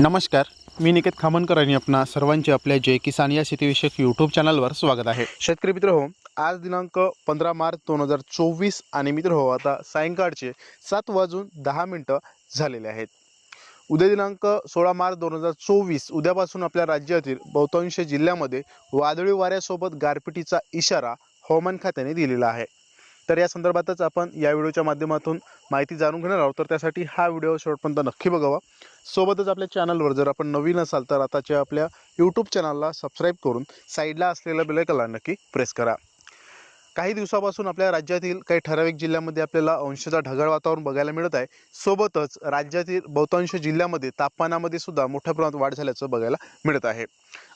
नमस्कार मी निकेत खामनकर आणि आपणा सर्वांचे आपल्या जय किसान या शेतीविषयक यूट्यूब चॅनलवर स्वागत आहे. शेतकरी मित्र हो आज दिनांक पंधरा मार्च दोन हजार चोवीस आणि मित्र हो आता सायंकाळचे सात वाजून दहा मिनटं झालेले आहेत. उद्या दिनांक सोळा मार्च दोन हजार चोवीस उद्यापासून आपल्या राज्यातील बहुतांश जिल्ह्यामध्ये वादळी वाऱ्यासोबत गारपिटीचा इशारा हवामान खात्याने दिलेला आहे. तर या संदर्भातच आपण या व्हिडिओच्या माध्यमातून माहिती जाणून घेणार आहोत. तर त्यासाठी हा व्हिडिओ शेवटपर्यंत नक्की बघावा. सोबतच आपल्या चॅनलवर जर आपण नवीन असाल तर आताच्या आपल्या यूट्यूब चॅनलला सबस्क्राईब करून साईडला असलेल्या बेलायकला नक्की प्रेस करा. काही दिवसापासून आपल्या राज्यातील काही ठराविक जिल्ह्यामध्ये आपल्याला अंशतः ढगाळ वातावरण बघायला मिळत आहे. सोबतच राज्यातील बहुतांश जिल्ह्यामध्ये तापमानामध्ये सुद्धा मोठ्या प्रमाणात वाढ झाल्याचं बघायला मिळत आहे.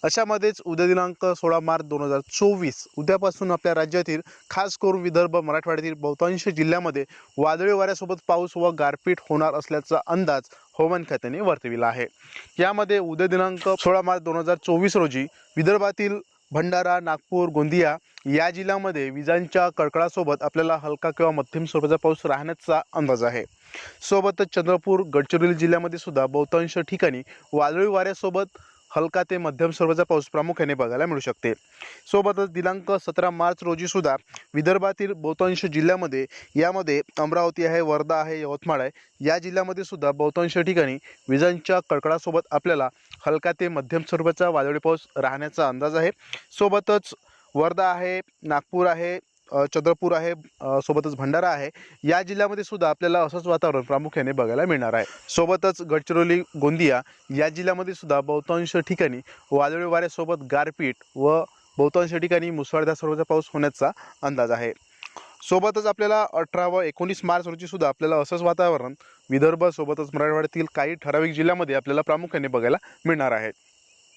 अशामध्येच उद्या दिनांक सोळा मार्च दोन हजार चोवीस उद्यापासून आपल्या राज्यातील खास करून विदर्भ मराठवाड्यातील बहुतांश जिल्ह्यामध्ये वादळी वाऱ्यासोबत पाऊस व गारपीट होणार असल्याचा अंदाज हवामान खात्याने वर्तविला आहे. यामध्ये उद्या दिनांक सोळा मार्च दोन हजार चोवीस रोजी विदर्भातील भंडारा नागपूर गोंदिया या जिल्ह्यामध्ये विजांच्या कडकडासोबत आपल्याला हलका किंवा मध्यम स्वरूपाचा पाऊस राहण्याचा अंदाज आहे. सोबतच चंद्रपूर गडचिरोली जिल्ह्यामध्ये सुद्धा बहुतांश ठिकाणी वादळी वाऱ्यासोबत हलका ते मध्यम स्वरूपाचा पाऊस प्रामुख्याने बघायला मिळू शकते. सोबतच दिनांक सतरा मार्च रोजी सुद्धा विदर्भातील बहुतांश जिल्ह्यामध्ये यामध्ये अमरावती आहे वर्धा आहे यवतमाळ आहे या जिल्ह्यामध्ये सुद्धा बहुतांश ठिकाणी विजांच्या कडकडासोबत आपल्याला हलका ते मध्यम स्वरूपाचा वादळी पाऊस राहण्याचा अंदाज आहे. सोबतच वर्धा आहे नागपूर आहे चंद्रपूर आहे सोबतच भंडारा आहे. या जिल्ह्यामध्ये सुद्धा आपल्याला असंच वातावरण प्रामुख्याने बघायला मिळणार आहे. सोबतच गडचिरोली गोंदिया या जिल्ह्यामध्ये सुद्धा बहुतांश ठिकाणी वादळी वाऱ्यासोबत गारपीट व बहुतांश ठिकाणी मुसळधार स्वरूपाचा पाऊस होण्याचा अंदाज आहे. सोबतच आपल्याला अठरा व एकोणीस मार्च रोजी सुद्धा आपल्याला असंच वातावरण विदर्भ सोबतच मराठवाड्यातील काही ठराविक जिल्ह्यामध्ये आपल्याला प्रामुख्याने बघायला मिळणार आहे.